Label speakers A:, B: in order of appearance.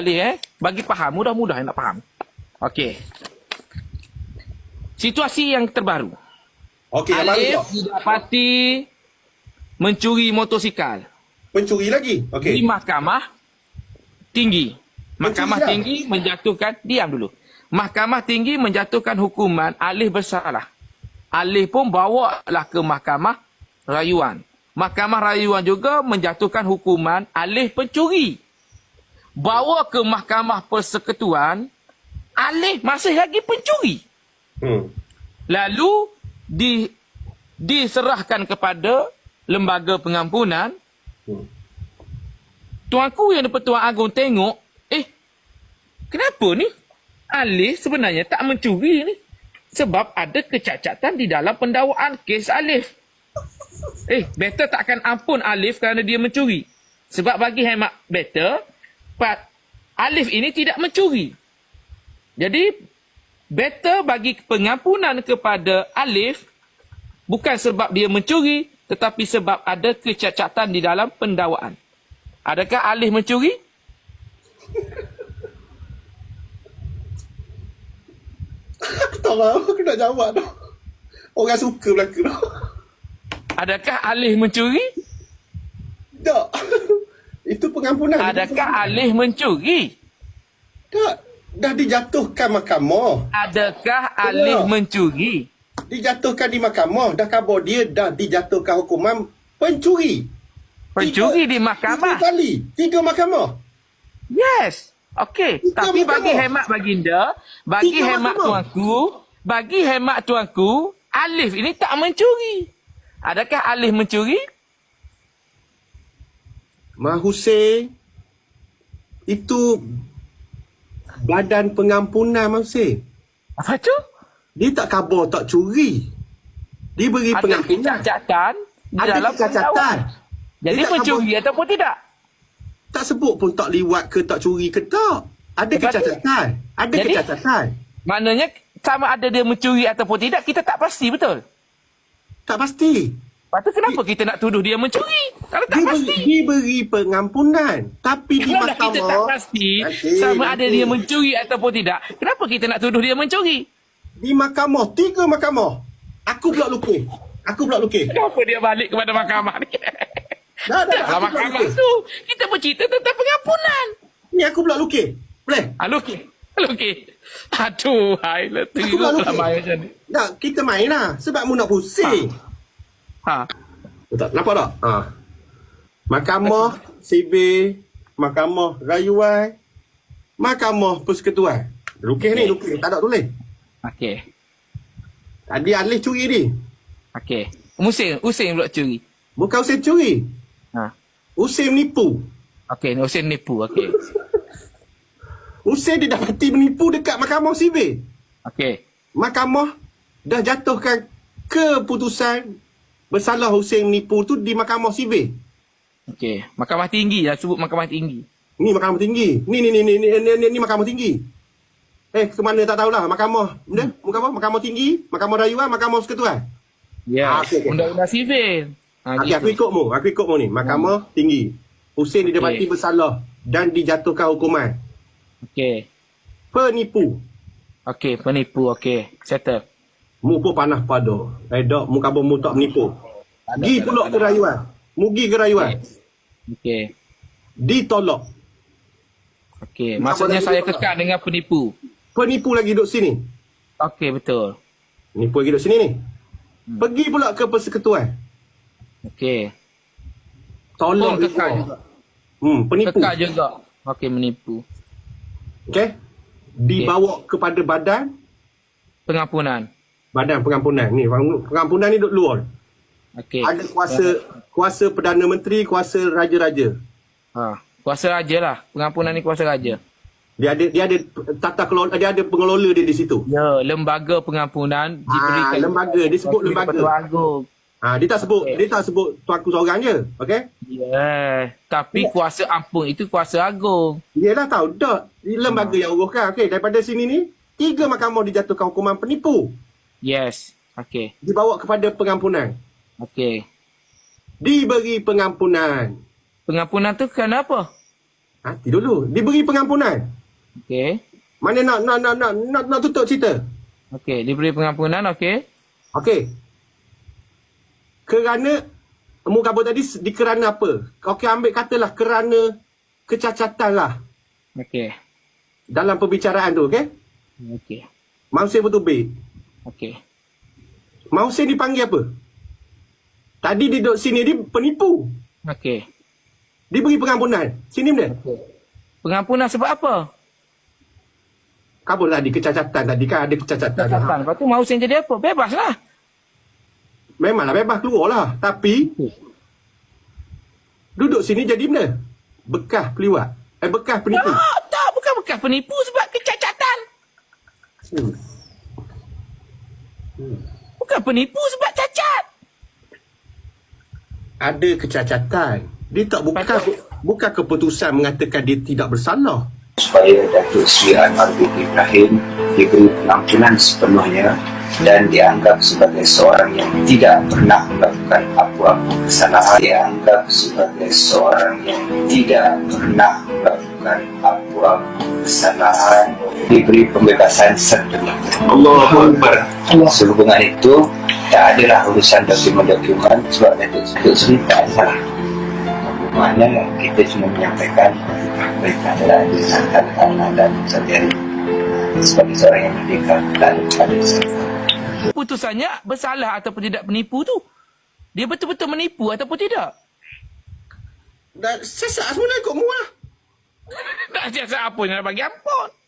A: Alif eh. Bagi faham. Mudah-mudah nak faham. Okey. Situasi yang terbaru.
B: Okey, yang baru
A: Alif didapati mencuri motosikal
B: Pencuri lagi.
A: di
B: Okey.
A: mahkamah tinggi. Mahkamah
B: Mencuri lah.
A: tinggi menjatuhkan diam dulu. Mahkamah tinggi menjatuhkan hukuman Alif bersalah. Alif pun bawa lah ke mahkamah rayuan. Mahkamah rayuan juga menjatuhkan hukuman Alif pencuri. Bawa ke mahkamah persekutuan, Alif masih lagi pencuri.
B: Hmm.
A: Lalu di diserahkan kepada lembaga pengampunan
B: Hmm.
A: Tuanku yang di-Pertuan Agong tengok, eh, kenapa ni? Alif sebenarnya tak mencuri ni. Sebab ada kecacatan di dalam pendakwaan kes Alif. Eh, better takkan ampun Alif kerana dia mencuri. Sebab bagi hemat better, Pat, Alif ini tidak mencuri. Jadi, better bagi pengampunan kepada Alif, bukan sebab dia mencuri, tetapi sebab ada kecacatan di dalam pendakwaan. Adakah Alif mencuri?
B: Aku tak tahu. Aku nak jawab tu. Orang suka belaka tu.
A: Adakah Alif mencuri?
B: Tak. Pengampunan.
A: Adakah Alif mencuri?
B: Tak. Dah dijatuhkan mahkamah.
A: Adakah Alif mencuri?
B: Dijatuhkan di mahkamah. Dah khabar dia dah dijatuhkan hukuman pencuri.
A: Pencuri
B: Tiga-
A: di mahkamah?
B: Tiga kali. Tiga mahkamah.
A: Yes. Okey. Tapi bagi
B: mahkamah.
A: hemat baginda, bagi
B: Tiga
A: hemat
B: mahkamah.
A: tuanku, bagi hemat tuanku, Alif ini tak mencuri. Adakah Alif mencuri?
B: Mah Hussein. Itu badan pengampunan Mah Hussein.
A: Apa tu?
B: Dia tak khabar tak curi. Dia beri
A: Ada
B: pengampunan.
A: kecacatan di
B: Ada
A: dalam
B: kecacatan.
A: Jadi
B: Dia
A: mencuri ataupun tidak?
B: Tak sebut pun tak liwat ke tak curi ke tak. Ada
A: Lepas
B: kecacatan. Ada
A: Jadi-
B: kecacatan.
A: Maknanya sama ada dia mencuri ataupun tidak, kita tak pasti betul.
B: Tak pasti.
A: Lepas tu kenapa kita nak tuduh dia mencuri? Kalau tak
B: Dia beri,
A: pasti.
B: dia beri pengampunan. Tapi di
A: Kalau kita tak pasti
B: Nanti,
A: sama ada
B: nanti.
A: dia mencuri ataupun tidak, kenapa kita nak tuduh dia mencuri?
B: Di mahkamah. Tiga mahkamah. Aku pula lukis. Aku pula lukis.
A: Kenapa dia balik kepada mahkamah ni?
B: Dah, dah, dah.
A: Dalam mahkamah tu, kita bercerita tentang pengampunan.
B: Ni aku pula lukis. Boleh?
A: Ah, lukis. Lukis. Aduh, hai lah.
B: Aku pula
A: lah
B: lukis.
A: main macam ni.
B: Tak, kita main lah. Sebab mu nak pusing.
A: Ha.
B: Betul. Nampak tak? Ha. Mahkamah sivil, mahkamah rayuan, mahkamah persekutuan. Lukis ni, lukis. Tak ada tulis.
A: Okey.
B: Tadi Alif curi ni.
A: Okey. Musim, Usim pula curi.
B: Bukan Usain curi.
A: Ha.
B: Usain menipu.
A: Okey, Usim nipu. Okey.
B: Usain dia dapati menipu dekat mahkamah sivil.
A: Okey.
B: Mahkamah dah jatuhkan keputusan bersalah Hussein menipu tu di mahkamah sivil.
A: Okey. Mahkamah tinggi lah. Sebut mahkamah tinggi.
B: Ni mahkamah tinggi. Ni ni ni ni ni, ni, ni, ni mahkamah tinggi. Eh ke mana tak tahulah mahkamah. Benda? Mahkamah mahkamah tinggi, mahkamah rayuan, mahkamah persekutuan.
A: Ya.
B: Ah, okey, okey.
A: Undang-undang sivil. Ha,
B: Okey aku ikut mu, aku ikut mu ni. Mahkamah tinggi. Hussein didapati
A: Okey.
B: bersalah dan dijatuhkan hukuman
A: Okey.
B: penipu.
A: Okey, penipu. Okey. Settle.
B: Mu pun panah pada. Eh dok, mu kabar mu tak menipu. Gi
A: ada,
B: pula
A: ada.
B: ke rayuan. Mu gi ke rayuan.
A: Okey.
B: Ditolak.
A: Okey. Maksudnya saya kekal dengan penipu.
B: Penipu lagi duduk sini.
A: Okey, betul.
B: Penipu lagi duduk sini ni. Pergi pula ke persekutuan.
A: Okey.
B: Tolak
A: Pun kekal juga.
B: Hmm, penipu.
A: Kekal juga. Okey, menipu.
B: Okey. Dibawa kepada badan
A: Pengampunan.
B: Badan pengampunan. Ni pengampunan ni duduk luar.
A: Okey.
B: Ada kuasa kuasa Perdana Menteri, kuasa raja-raja.
A: Ha. Kuasa raja lah. Pengampunan ni kuasa raja.
B: Dia ada dia ada tata kelola dia ada pengelola dia di situ.
A: Ya, lembaga pengampunan diberikan.
B: Ah, lembaga. Dia sebut lembaga.
A: Ketua Agong.
B: Ha, dia tak sebut
A: Okey.
B: dia tak sebut tuanku seorang je. Okey?
A: Ya, tapi kuasa ampun itu kuasa agung.
B: Dia dah tahu. Di lembaga yang uruskan. Okey, daripada sini ni tiga mahkamah dijatuhkan hukuman penipu.
A: Yes. Okey.
B: Dibawa kepada pengampunan.
A: Okey.
B: Diberi pengampunan.
A: Pengampunan tu kenapa?
B: Hati dulu. Diberi pengampunan.
A: Okey.
B: Mana nak nak nak nak nak, nak tutup cerita?
A: Okey, diberi pengampunan, okey.
B: Okey. Kerana mu kabut tadi di kerana apa? Okey ambil katalah kerana kecacatan lah
A: Okey.
B: dalam perbicaraan tu, okey?
A: Okey.
B: Mak Hussein bertubik.
A: Okey.
B: Mak Hussein dipanggil apa? Tadi dia duduk sini dia penipu.
A: Okey.
B: Diberi pengampunan. Sini dia.
A: Okey. Pengampunan sebab apa?
B: Kabul tadi kecacatan tadi kan ada kecacatan.
A: Catatan. Lepas tu mau sen jadi apa? Bebaslah.
B: Memanglah bebas keluar lah. Tapi duduk sini jadi benda. Bekas peliwat. Eh bekas penipu.
A: Tak, tak. Bukan bekas penipu sebab kecacatan.
B: Hmm.
A: Bukan penipu sebab cacat.
B: Ada kecacatan. Dia tak bukan bukan keputusan mengatakan dia tidak bersalah.
C: supaya Datuk Seri Anwar bin Ibrahim diberi pengampunan sepenuhnya dan dianggap sebagai seorang yang tidak pernah melakukan apa-apa kesalahan dianggap sebagai seorang yang tidak pernah melakukan apa-apa kesalahan diberi pembebasan sepenuhnya Allahu Akbar sehubungan itu tak adalah urusan dokumen-dokumen sebab Datuk Datuk Seri tak salah Maknanya kita cuma menyampaikan mereka adalah dengan kata-kata dan setiap sebagai seorang yang merdeka dan pada.
A: Putusannya bersalah ataupun tidak penipu tu. Dia betul-betul menipu ataupun tidak.
B: Dan sesak semula ikut mu
A: Tak siasat apa yang nak bagi ampun.